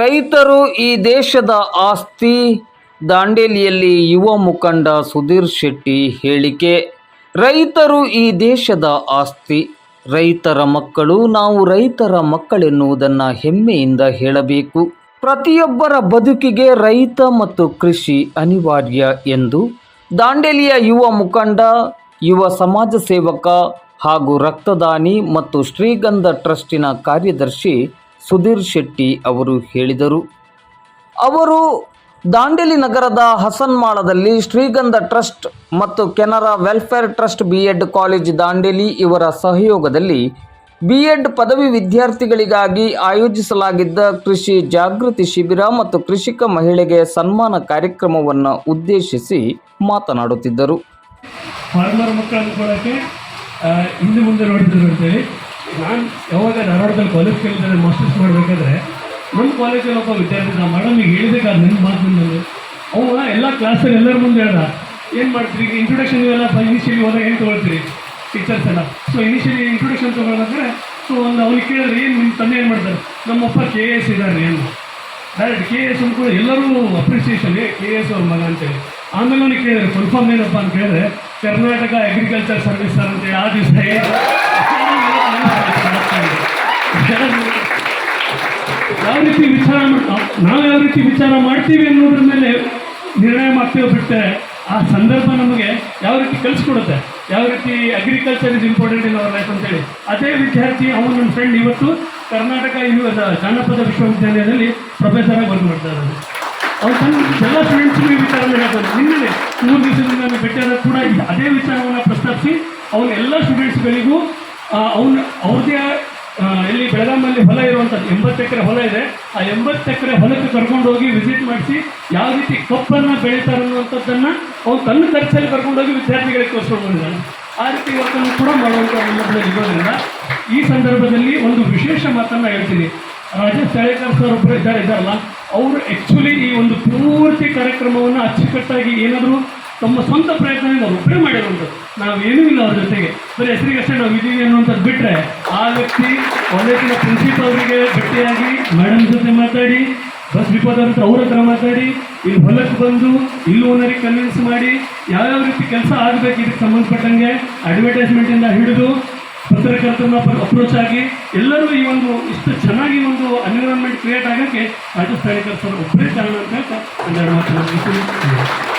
ರೈತರು ಈ ದೇಶದ ಆಸ್ತಿ ದಾಂಡೇಲಿಯಲ್ಲಿ ಯುವ ಮುಖಂಡ ಸುಧೀರ್ ಶೆಟ್ಟಿ ಹೇಳಿಕೆ. ರೈತರು ಈ ದೇಶದ ಆಸ್ತಿ, ರೈತರ ಮಕ್ಕಳು ನಾವು ರೈತರ ಮಕ್ಕಳೆನ್ನುವುದನ್ನು ಹೆಮ್ಮೆಯಿಂದ ಹೇಳಬೇಕು. ಪ್ರತಿಯೊಬ್ಬರ ಬದುಕಿಗೆ ರೈತ ಮತ್ತು ಕೃಷಿ ಅನಿವಾರ್ಯ ಎಂದು ದಾಂಡೇಲಿಯ ಯುವ ಮುಖಂಡ, ಯುವ ಸಮಾಜ ಸೇವಕ ಹಾಗೂ ರಕ್ತದಾನಿ ಮತ್ತು ಶ್ರೀಗಂಧ ಟ್ರಸ್ಟಿನ ಕಾರ್ಯದರ್ಶಿ ಸುಧೀರ್ ಶೆಟ್ಟಿ ಅವರು ಹೇಳಿದರು. ಅವರು ದಾಂಡೇಲಿ ನಗರದ ಹಸನ್ಮಾಳದಲ್ಲಿ ಶ್ರೀಗಂಧ ಟ್ರಸ್ಟ್ ಮತ್ತು Canara welfare trust B Ed college Dandeli ಇವರ ಸಹಯೋಗದಲ್ಲಿ ಬಿ ಎಡ್ ಪದವಿ ವಿದ್ಯಾರ್ಥಿಗಳಿಗಾಗಿ ಆಯೋಜಿಸಲಾಗಿದ್ದ ಕೃಷಿ ಜಾಗೃತಿ ಶಿಬಿರ ಮತ್ತು ಕೃಷಿಕ ಮಹಿಳೆಗೆ ಸನ್ಮಾನ ಕಾರ್ಯಕ್ರಮವನ್ನು ಉದ್ದೇಶಿಸಿ ಮಾತನಾಡುತ್ತಿದ್ದರು. ಹಿಂದೆ ಮುಂದೆ ನಾನು ಯಾವಾಗ ಧಾರವಾಡದಲ್ಲಿ ಕಾಲೇಜ್ ಕೇಳಿದ್ರೆ ಮಾಸ್ಟರ್ಸ್ ಮಾಡಬೇಕಾದ್ರೆ ನಮ್ಮ ಕಾಲೇಜಲ್ಲಿ ಒಬ್ಬ ವಿದ್ಯಾರ್ಥಿ ನಾನು ಮೇಡಮಿಗೆ ಹೇಳಿಬೇಕಾದ ನನ್ನ ಮಾತು ನಾನು ಅವ ಎಲ್ಲ ಕ್ಲಾಸಲ್ಲಿ ಎಲ್ಲರ ಮುಂದೆ ಹೇಳ್ದ. ಏನು ಮಾಡ್ತೀರಿ? ಈಗ ಇಂಟ್ರೊಡಕ್ಷನ್ ಇವೆಲ್ಲ ಇನಿಷಿಯಲಿ ಹೋದಾಗ ಏನು ತೊಗೊಳ್ತೀರಿ? ಟೀಚರ್ಸ್ ಎಲ್ಲ. ಸೊ ಇನಿಷಿಯಲಿ ಇಂಟ್ರೊಡಕ್ಷನ್ ತೊಗೊಳಂದ್ರೆ ಸೊ ಒಂದು ಅವ್ನಿಗೆ ಕೇಳಿದ್ರೆ ಏನು ನಿಮ್ಮ ತಂದೆ ಏನು ಮಾಡ್ತಾರೆ? ನಮ್ಮಪ್ಪ ಕೆ ಎ ಎಸ್ ಇದ್ದಾರೆ ಏನು ಡೈರೆಕ್ಟ್ ಕೆ ಎಸ್ ಕೂಡ ಎಲ್ಲರೂ ಅಪ್ರಿಸಿಯೇಷನ್ ಕೆ ಎಸ್ ಅವ್ರ ಮಗ ಅಂತೇಳಿ. ಆಮೇಲೆ ಅವ್ನಿಗೆ ಕೇಳಿದ್ರೆ ಫುಲ್ ಫಾರ್ಮ್ ಏನಪ್ಪ? ಅಂತ ಕೇಳಿದ್ರೆ, ಕರ್ನಾಟಕ ಅಗ್ರಿಕಲ್ಚರ್ ಸರ್ವಿಸ್ ಸರ್ ಅಂತೇಳಿ, ಆ ದಿವಸ ನಾವು ಯಾವ ರೀತಿ ವಿಚಾರ ಮಾಡ್ತೀವಿ ಅನ್ನೋದ್ರ ಮೇಲೆ ನಿರ್ಣಯ ಮಾಡ್ತೀವಿ ಬಿಟ್ಟರೆ ಆ ಸಂದರ್ಭ ನಮಗೆ ಯಾವ ರೀತಿ ಕಲಿಸ್ಕೊಡುತ್ತೆ? ಯಾವ ರೀತಿ agriculture is important in our life ಅಂತೇಳಿ. ಅದೇ ವಿದ್ಯಾರ್ಥಿ, ಅವನು ನನ್ನ ಫ್ರೆಂಡ್ ಇವತ್ತು ಕರ್ನಾಟಕ ಯುವ, ಜಾನಪದ ವಿಶ್ವವಿದ್ಯಾಲಯದಲ್ಲಿ ಪ್ರೊಫೆಸರ್ ಆಗಿ ವರ್ಕ್ ಮಾಡ್ತಾ ಇದ್ದಾರೆ ಅವ್ರು ತನ್ನ ಎಲ್ಲ ಸ್ಟೂಡೆಂಟ್ಸ್ಗೂ ಈ ವಿಚಾರ ಹೇಳ್ತಾರೆ ನಿನ್ನೆ ಮೂರು ದಿವಸದಿಂದ ನಾನು ಭೇಟಿಯಾದ ಕೂಡ ಅದೇ ವಿಚಾರವನ್ನು ಪ್ರಸ್ತಾಪಿಸಿ, ಅವನ ಎಲ್ಲ ಸ್ಟೂಡೆಂಟ್ಸ್ಗಳಿಗೂ ಅವನ ಅವ್ರದೇ ಬೆಳಗಾಮಲ್ಲಿ ಹೊಲ ಇರುವಂಥದ್ದು ಎಂಬತ್ತು ಎಕರೆ ಹೊಲ ಇದೆ. ಆ ಎಂಬತ್ತು ಎಕರೆ ಹೊಲಕ್ಕೆ ಕರ್ಕೊಂಡು ಹೋಗಿ ವಿಸಿಟ್ ಮಾಡಿಸಿ ಯಾವ ರೀತಿ ಕಪ್ಪನ್ನು ಬೆಳೀತಾರೆ ಅನ್ನುವಂಥದ್ದನ್ನು ಅವ್ರು ತನ್ನ ಖರ್ಚಲ್ಲಿ ಕರ್ಕೊಂಡೋಗಿ ವಿದ್ಯಾರ್ಥಿಗಳಿಗೆ ತೋರಿಸ್ಕೊಂಡು ಬಂದಿದ್ದಾನೆ ಆ ರೀತಿ ಇವತ್ತನ್ನು ಕೂಡ ಮಾಡುವಂಥ ನಮ್ಮಲ್ಲಿ ಇರೋದ್ರಿಂದ ಈ ಸಂದರ್ಭದಲ್ಲಿ ಒಂದು ವಿಶೇಷ ಮಾತನ್ನು ಹೇಳ್ತೀನಿ. ರಾಜೇಶ್ ತಳೇಕರ್ ಸರ್ ಒಬ್ಬರು ಇದ್ದಾರೆ ಇದ್ದಾರಲ್ಲ ಅವರು ಆ್ಯಕ್ಚುಲಿ ಈ ಒಂದು ಪೂರ್ತಿ ಕಾರ್ಯಕ್ರಮವನ್ನು ಅಚ್ಚುಕಟ್ಟಾಗಿ ಏನಾದರೂ ತಮ್ಮ ಸ್ವಂತ ಪ್ರಯತ್ನದಿಂದ ಒಬ್ಬರೇ ಮಾಡಿರುವಂಥದ್ದು ಏನೂ ಇಲ್ಲ ಅವ್ರ ಜೊತೆಗೆ ಬರೀ ಹೆಸರಿಗಷ್ಟೇ ನಾವು ಇದ್ದೀವಿ ಅನ್ನುವಂಥದ್ದು ಬಿಟ್ಟರೆ ಆ ವ್ಯಕ್ತಿ ಕಾಲೇಜಿನ ಪ್ರಿನ್ಸಿಪಲ್ ಅವರಿಗೆ ಭೇಟಿಯಾಗಿ ಮೇಡಮ್ ಜೊತೆ ಮಾತಾಡಿ ಬಸ್ ಡಿಪೋದ ಹತ್ರ ಅವ್ರ ಹತ್ರ ಮಾತಾಡಿ, ಇಲ್ಲಿ ಹೊಲಕ್ಕೆ ಬಂದು, ಇಲ್ಲಿ ಓನರಿಗೆ ಕನ್ವಿನ್ಸ್ ಮಾಡಿ, ಯಾವ್ಯಾವ ರೀತಿ ಕೆಲಸ ಆಗಬೇಕು ಇದಕ್ಕೆ ಸಂಬಂಧಪಟ್ಟಂಗೆ ಅಡ್ವರ್ಟೈಸ್ಮೆಂಟಿಂದ ಹಿಡಿದು ಪತ್ರಕರ್ತರನ್ನ ಅಪ್ರೋಚ್ ಆಗಿ ಎಲ್ಲರೂ ಈ ಒಂದು ಇಷ್ಟು ಚೆನ್ನಾಗಿ ಒಂದು ಎನ್ವಿರಾನ್ಮೆಂಟ್ ಕ್ರಿಯೇಟ್ ಆಗೋಕ್ಕೆ ರಾಜಸ್ಥಾನಿ ಸರ್ ಒಬ್ಬರೇ ಕಾರಣ ಅಂತ ಒಂದೆರಡು ಮಾತು.